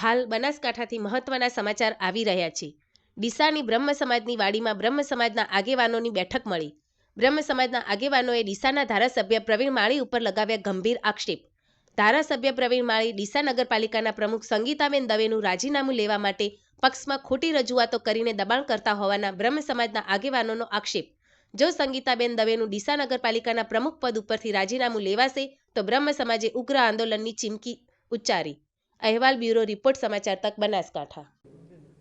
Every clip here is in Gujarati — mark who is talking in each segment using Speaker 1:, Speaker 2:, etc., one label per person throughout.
Speaker 1: હાલ બનાસકાંઠાથી મહત્વના સમાચાર આવી રહ્યા છે. ડીસાની બ્રહ્મ સમાજની વાડીમાં બ્રહ્મ સમાજના આગેવાનોની બેઠક મળી. બ્રહ્મ સમાજના આગેવાનોએ ડીસાના ધારાસભ્ય પ્રવીણ માળી ઉપર લગાવ્યા ગંભીર આક્ષેપ. ધારાસભ્ય પ્રવીણ માળી ડીસા નગરપાલિકાના પ્રમુખ સંગીતાબેન દવેનું રાજીનામું લેવા માટે પક્ષમાં ખોટી રજૂઆતો કરીને દબાણ કરતા હોવાના બ્રહ્મ સમાજના આગેવાનોનો આક્ષેપ. જો સંગીતાબેન દવેનું ડીસા નગરપાલિકાના પ્રમુખ પદ ઉપરથી રાજીનામું લેવાશે, તો બ્રહ્મ સમાજે ઉગ્ર આંદોલનની ચીમકી ઉચ્ચારી. અહેવાલ બ્યુરો રિપોર્ટ સમાચાર તક બનાસકાંઠા.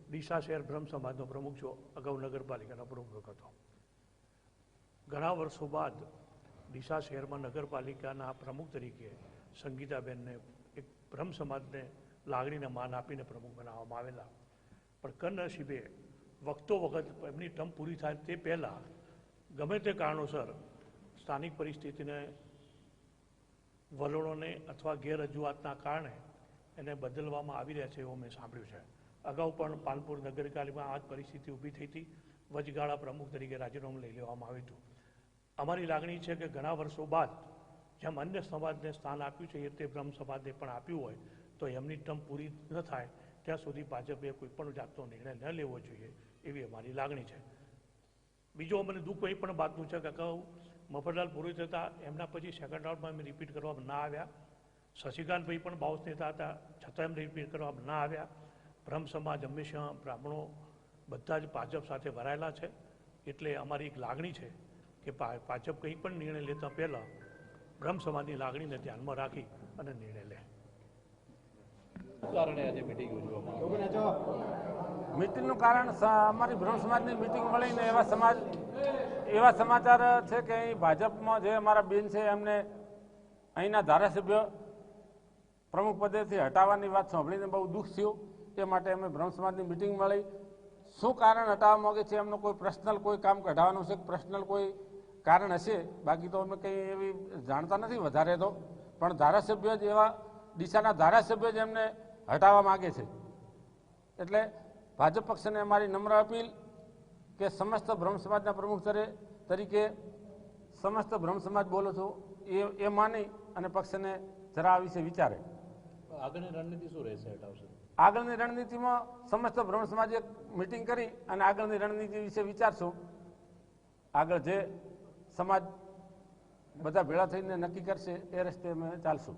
Speaker 2: ડીસા શહેર બ્રહ્મ સમાજનો પ્રમુખ છો, અગાઉ નગરપાલિકાનો પ્રમુખ હતો. ઘણા વર્ષો બાદ ડીસા શહેરમાં નગરપાલિકાના પ્રમુખ તરીકે સંગીતાબેનને એક બ્રહ્મ સમાજને લાગણીને માન આપીને પ્રમુખ બનાવવામાં આવેલા. પણ કનસીબે વખતો વખત એમની ટર્મ પૂરી થાય તે પહેલાં ગમે તે કારણોસર સ્થાનિક પરિસ્થિતિને વલણોને અથવા ગેરરજૂઆતના કારણે એને બદલવામાં આવી રહ્યા છે એવું મેં સાંભળ્યું છે. અગાઉ પણ પાલપુર નગરપાલિકામાં આ જ પરિસ્થિતિ ઊભી થઈ હતી. વચગાળા પ્રમુખ તરીકે રાજીનામું લઈ લેવામાં આવ્યું હતું. અમારી લાગણી છે કે ઘણા વર્ષો બાદ જેમ અન્ય સમાજને સ્થાન આપ્યું છે, એ તે બ્રહ્મ સમાજને પણ આપ્યું હોય, તો એમની ટર્મ પૂરી ન થાય, ત્યાં સુધી ભાજપે કોઈ પણ જાતનો નિર્ણય ન લેવો જોઈએ એવી અમારી લાગણી છે. બીજો મને દુઃખ એ પણ બાતનું છે કે અગાઉ મફતલાલ પૂરી થતાં એમના પછી સેકન્ડ રાઉન્ડમાં અમે રિપીટ કરવામાં ના આવ્યા. શશિકાંતભાઈ પણ બાઉસ નેતા હતા છતાં એમને રિપીટ કરવામાં ના આવ્યા. બ્રહ્મ સમાજ હંમેશા બ્રાહ્મણો બધા જ ભાજપ સાથે ભરાયેલા છે. એટલે અમારી એક લાગણી છે કે ભાજપ કંઈ પણ નિર્ણય લેતા પહેલાં બ્રહ્મ સમાજની લાગણીને ધ્યાનમાં રાખી અને નિર્ણય લે.
Speaker 3: કારણે આજે મિટિંગ યોજવામાં
Speaker 4: મિટિંગનું કારણ અમારી બ્રહ્મ સમાજની મિટિંગ મળીને એવા સમાજ એવા સમાચાર છે કે અહીં ભાજપમાં જે અમારા બેન છે એમને અહીંના ધારાસભ્ય પ્રમુખ પદેથી હટાવવાની વાત સાંભળીને બહુ દુઃખ થયું. તે માટે અમે બ્રહ્મ સમાજની મિટિંગ મળી. શું કારણ હટાવવા માગે છે? એમનો કોઈ પર્સનલ કોઈ કામ કઢાવવાનું છે? પર્સનલ કોઈ કારણ હશે? બાકી તો અમે કંઈ એવી જાણતા નથી વધારે તો. પણ ધારાસભ્ય જ એવા દિશાના ધારાસભ્ય જ એમને હટાવવા માગે છે. એટલે ભાજપ પક્ષને અમારી નમ્ર અપીલ કે સમસ્ત બ્રહ્મ સમાજના પ્રમુખ તરે- તરીકે સમસ્ત બ્રહ્મ સમાજ બોલો છો. એ એ માની અને પક્ષને જરા આ વિશે વિચારે.
Speaker 3: આગળની રણનીતિ શું રહેશે
Speaker 4: આગળની રણનીતિમાં સમસ્ત બ્રહ્મ સમાજે મિટિંગ કરી અને આગળની રણનીતિ વિશે વિચારશું. આગળ જે સમાજ બધા ભેળા થઈને નક્કી કરશે એ રસ્તે અમે ચાલશું.